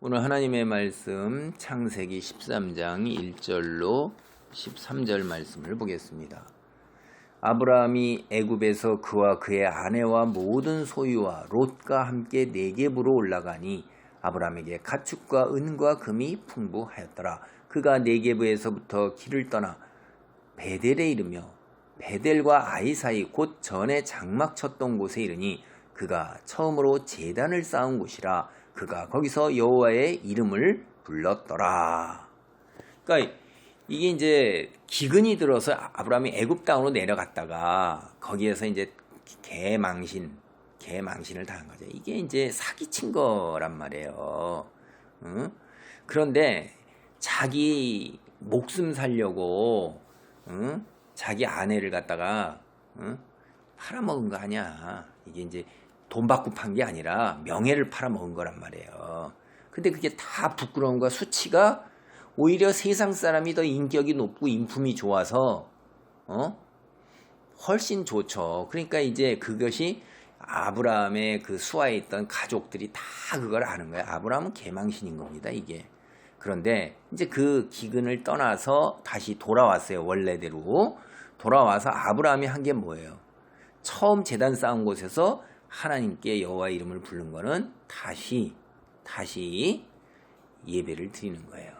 오늘 하나님의 말씀 창세기 13장 1절로 13절 말씀을 보겠습니다. 아브라함이 애굽에서 그와 그의 아내와 모든 소유와 롯과 함께 네겝으로 올라가니 아브라함에게 가축과 은과 금이 풍부하였더라. 그가 네겝에서부터 길을 떠나 베델에 이르며 베델과 아이 사이 곧 전에 장막 쳤던 곳에 이르니 그가 처음으로 제단을 쌓은 곳이라 그가 거기서 여호와의 이름을 불렀더라. 그러니까 이게 이제 기근이 들어서 아브라함이 애굽 땅으로 내려갔다가 거기에서 이제 개망신, 개망신을 당한 거죠. 이게 이제 사기친 거란 말이에요. 응? 그런데 자기 목숨 살려고 응? 자기 아내를 갖다가 응? 팔아먹은 거 아니야. 이게 이제 돈 받고 판 게 아니라 명예를 팔아먹은 거란 말이에요. 근데 그게 다 부끄러움과 수치가 오히려 세상 사람이 더 인격이 높고 인품이 좋아서 어 훨씬 좋죠. 그러니까 이제 그것이 아브라함의 그 수하에 있던 가족들이 다 그걸 아는 거예요. 아브라함은 개망신인 겁니다. 이게. 그런데 이제 그 기근을 떠나서 다시 돌아왔어요. 원래대로. 돌아와서 아브라함이 한 게 뭐예요? 처음 재단 쌓은 곳에서 하나님께 여호와 이름을 부른 거는 다시 다시 예배를 드리는 거예요.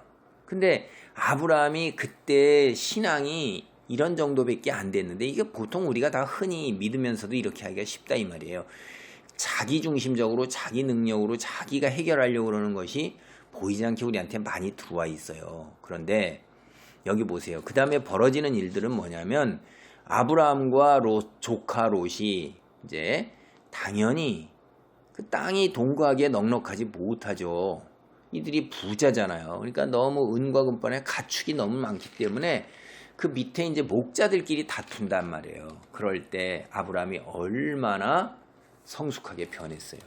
근데 아브라함이 그때 신앙이 이런 정도밖에 안 됐는데 이게 보통 우리가 다 흔히 믿으면서도 이렇게 하기가 쉽다 이 말이에요. 자기 중심적으로 자기 능력으로 자기가 해결하려고 그러는 것이 보이지 않게 우리한테 많이 들어와 있어요. 그런데 여기 보세요. 그 다음에 벌어지는 일들은 뭐냐면 아브라함과 롯, 조카 롯이 이제 당연히 그 땅이 동거하기에 넉넉하지 못하죠. 이들이 부자잖아요. 그러니까 너무 은과 금번에 가축이 너무 많기 때문에 그 밑에 이제 목자들끼리 다툰단 말이에요. 그럴 때 아브라함이 얼마나 성숙하게 변했어요.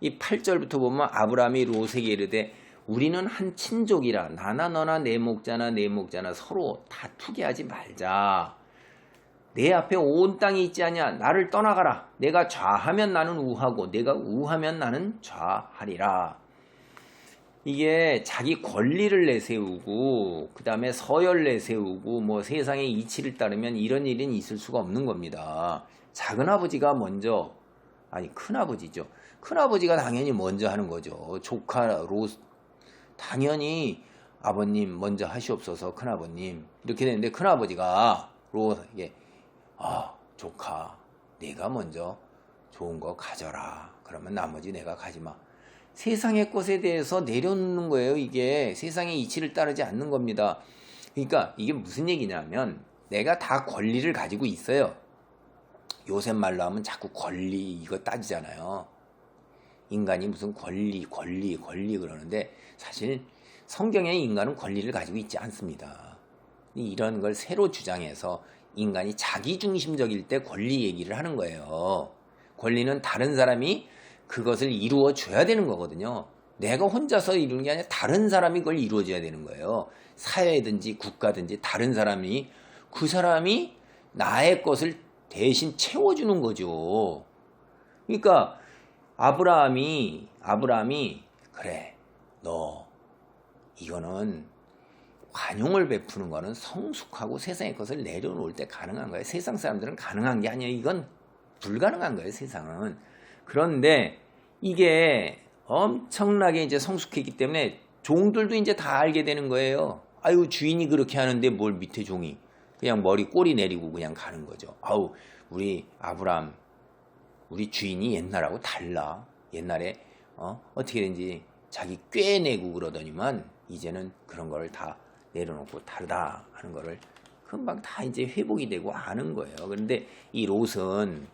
이 8절부터 보면 아브라함이 롯에게 이르되 우리는 한 친족이라 나나 너나 내 목자나 내 목자나 서로 다투게 하지 말자. 내 앞에 온 땅이 있지 않냐 나를 떠나가라. 내가 좌하면 나는 우하고 내가 우하면 나는 좌하리라. 이게 자기 권리를 내세우고 그 다음에 서열 내세우고 뭐 세상의 이치를 따르면 이런 일은 있을 수가 없는 겁니다. 작은아버지가 먼저 아니 큰아버지죠. 큰아버지가 당연히 먼저 하는 거죠. 조카로 당연히 아버님 먼저 하시옵소서 큰아버님. 이렇게 되는데 큰아버지가 로 이게 아, 조카, 네가 먼저 좋은 거 가져라. 그러면 나머지 내가 가지 마. 세상의 것에 대해서 내려놓는 거예요. 이게 세상의 이치를 따르지 않는 겁니다. 그러니까 이게 무슨 얘기냐면 내가 다 권리를 가지고 있어요. 요새 말로 하면 자꾸 권리 이거 따지잖아요. 인간이 무슨 권리, 권리, 권리 그러는데 사실 성경에 인간은 권리를 가지고 있지 않습니다. 이런 걸 새로 주장해서 인간이 자기중심적일 때 권리 얘기를 하는 거예요. 권리는 다른 사람이 그것을 이루어 줘야 되는 거거든요. 내가 혼자서 이루는 게 아니라 다른 사람이 그걸 이루어 줘야 되는 거예요. 사회든지 국가든지 다른 사람이 그 사람이 나의 것을 대신 채워주는 거죠. 그러니까 아브라함이 아브라함이 그래 너 이거는 관용을 베푸는 거는 성숙하고 세상의 것을 내려놓을 때 가능한 거예요. 세상 사람들은 가능한 게 아니에요. 이건 불가능한 거예요. 세상은. 그런데 이게 엄청나게 이제 성숙했기 때문에 종들도 이제 다 알게 되는 거예요. 아유 주인이 그렇게 하는데 뭘 밑에 종이 그냥 머리 꼬리 내리고 그냥 가는 거죠. 아우 우리 아브람 우리 주인이 옛날하고 달라. 옛날에 어? 어떻게든지 자기 꿰내고 그러더니만 이제는 그런 걸다 내려놓고 다르다 하는 거를 금방 다 이제 회복이 되고 아는 거예요. 그런데 이 롯은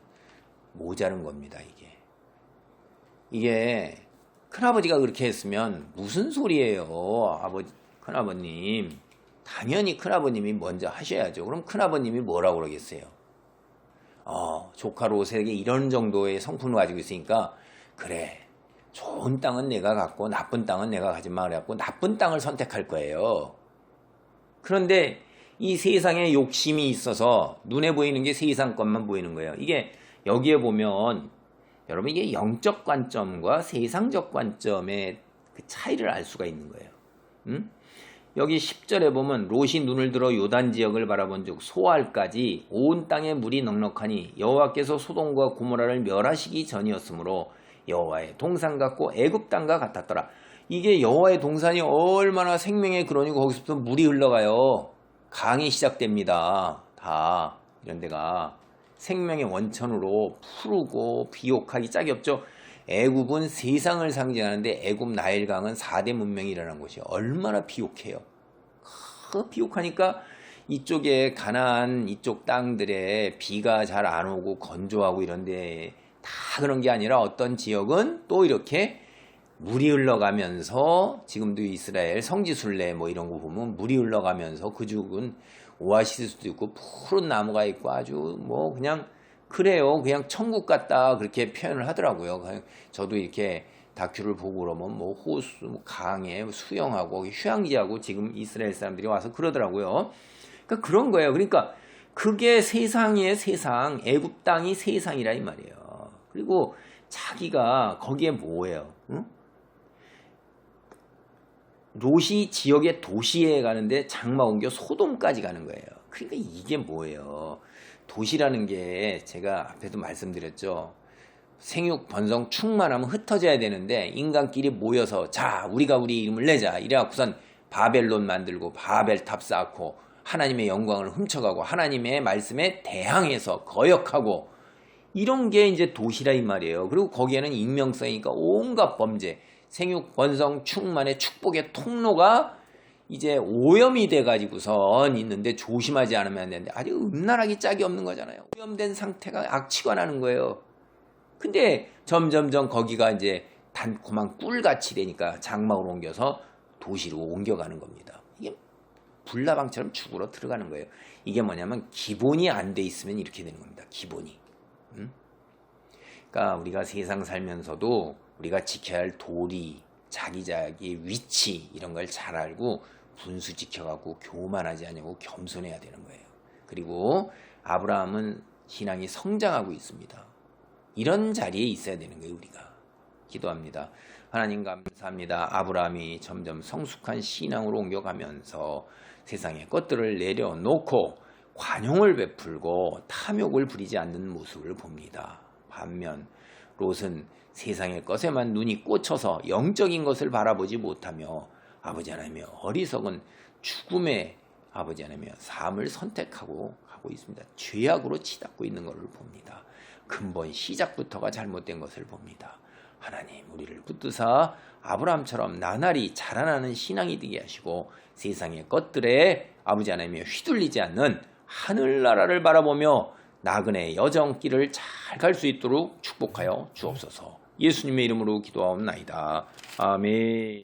모자른 겁니다, 이게. 이게 큰아버지가 그렇게 했으면 무슨 소리예요, 아버지, 큰아버님. 당연히 큰아버님이 먼저 하셔야죠. 그럼 큰아버님이 뭐라고 그러겠어요? 어, 조카 롯에게 이런 정도의 성품을 가지고 있으니까, 그래. 좋은 땅은 내가 갖고 나쁜 땅은 내가 가지 마 그래갖고 나쁜 땅을 선택할 거예요. 그런데 이 세상에 욕심이 있어서 눈에 보이는 게 세상 것만 보이는 거예요. 이게 여기에 보면 여러분 이게 영적 관점과 세상적 관점의 그 차이를 알 수가 있는 거예요. 음? 여기 10절에 보면 롯이 눈을 들어 요단 지역을 바라본 즉 소알까지 온 땅에 물이 넉넉하니 여호와께서 소돔과 고모라를 멸하시기 전이었으므로 여호와의 동산 같고 애굽 땅과 같았더라. 이게 여호와의 동산이 얼마나 생명의 근원이고 거기서부터 물이 흘러가요. 강이 시작됩니다. 다 이런 데가 생명의 원천으로 푸르고 비옥하기 짝이 없죠. 애굽은 세상을 상징하는데 애굽 나일강은 4대 문명이 일어난 곳이 얼마나 비옥해요. 그 비옥하니까 이쪽에 가나안 이쪽 땅들에 비가 잘 안 오고 건조하고 이런데 다 그런 게 아니라 어떤 지역은 또 이렇게 물이 흘러가면서 지금도 이스라엘 성지순례 뭐 이런 거 보면 물이 흘러가면서 그 지역은 오아시스도 있고 푸른 나무가 있고 아주 뭐 그냥 그래요. 그냥 천국 같다 그렇게 표현을 하더라고요. 저도 이렇게 다큐를 보고 그러면 뭐 호수, 뭐 강에 수영하고 휴양지하고 지금 이스라엘 사람들이 와서 그러더라고요. 그러니까 그런 거예요. 그러니까 그게 세상의 세상, 애굽 땅이 세상이라 이 말이에요. 그리고 자기가 거기에 뭐예요? 응? 롯이 지역의 도시에 가는데 장마 옮겨 소돔까지 가는 거예요. 그러니까 이게 뭐예요? 도시라는 게 제가 앞에도 말씀드렸죠. 생육 번성 충만하면 흩어져야 되는데 인간끼리 모여서 자 우리가 우리 이름을 내자 이래갖고선 바벨론 만들고 바벨탑 쌓고 하나님의 영광을 훔쳐가고 하나님의 말씀에 대항해서 거역하고 이런 게 이제 도시라 이 말이에요. 그리고 거기에는 익명성이니까 온갖 범죄, 생육 번성 충만의 축복의 통로가 이제 오염이 돼가지고선 있는데 조심하지 않으면 안 되는데 아주 음란하기 짝이 없는 거잖아요. 오염된 상태가 악취가 나는 거예요. 근데 점점점 거기가 이제 단콤한 꿀같이 되니까 장막으로 옮겨서 도시로 옮겨가는 겁니다. 이게 불나방처럼 죽으러 들어가는 거예요. 이게 뭐냐면 기본이 안 돼 있으면 이렇게 되는 겁니다. 기본이. 음? 그러니까 우리가 세상 살면서도 우리가 지켜야 할 도리, 자기 자기의 위치 이런 걸 잘 알고 분수 지켜가고 교만하지 않냐고 겸손해야 되는 거예요. 그리고 아브라함은 신앙이 성장하고 있습니다. 이런 자리에 있어야 되는 거예요, 우리가. 기도합니다. 하나님 감사합니다. 아브라함이 점점 성숙한 신앙으로 옮겨가면서 세상의 것들을 내려놓고 관용을 베풀고 탐욕을 부리지 않는 모습을 봅니다. 반면 롯은 세상의 것에만 눈이 꽂혀서 영적인 것을 바라보지 못하며 아버지 하나님의 어리석은 죽음의 아버지 하나님의 삶을 선택하고 가고 있습니다. 죄악으로 치닫고 있는 것을 봅니다. 근본 시작부터가 잘못된 것을 봅니다. 하나님 우리를 붙드사 아브라함처럼 나날이 자라나는 신앙이 되게 하시고 세상의 것들에 아버지 하나님이 휘둘리지 않는 하늘나라를 바라보며 나그네 여정길을 잘 갈 수 있도록 축복하여 주옵소서. 예수님의 이름으로 기도하옵나이다. 아멘.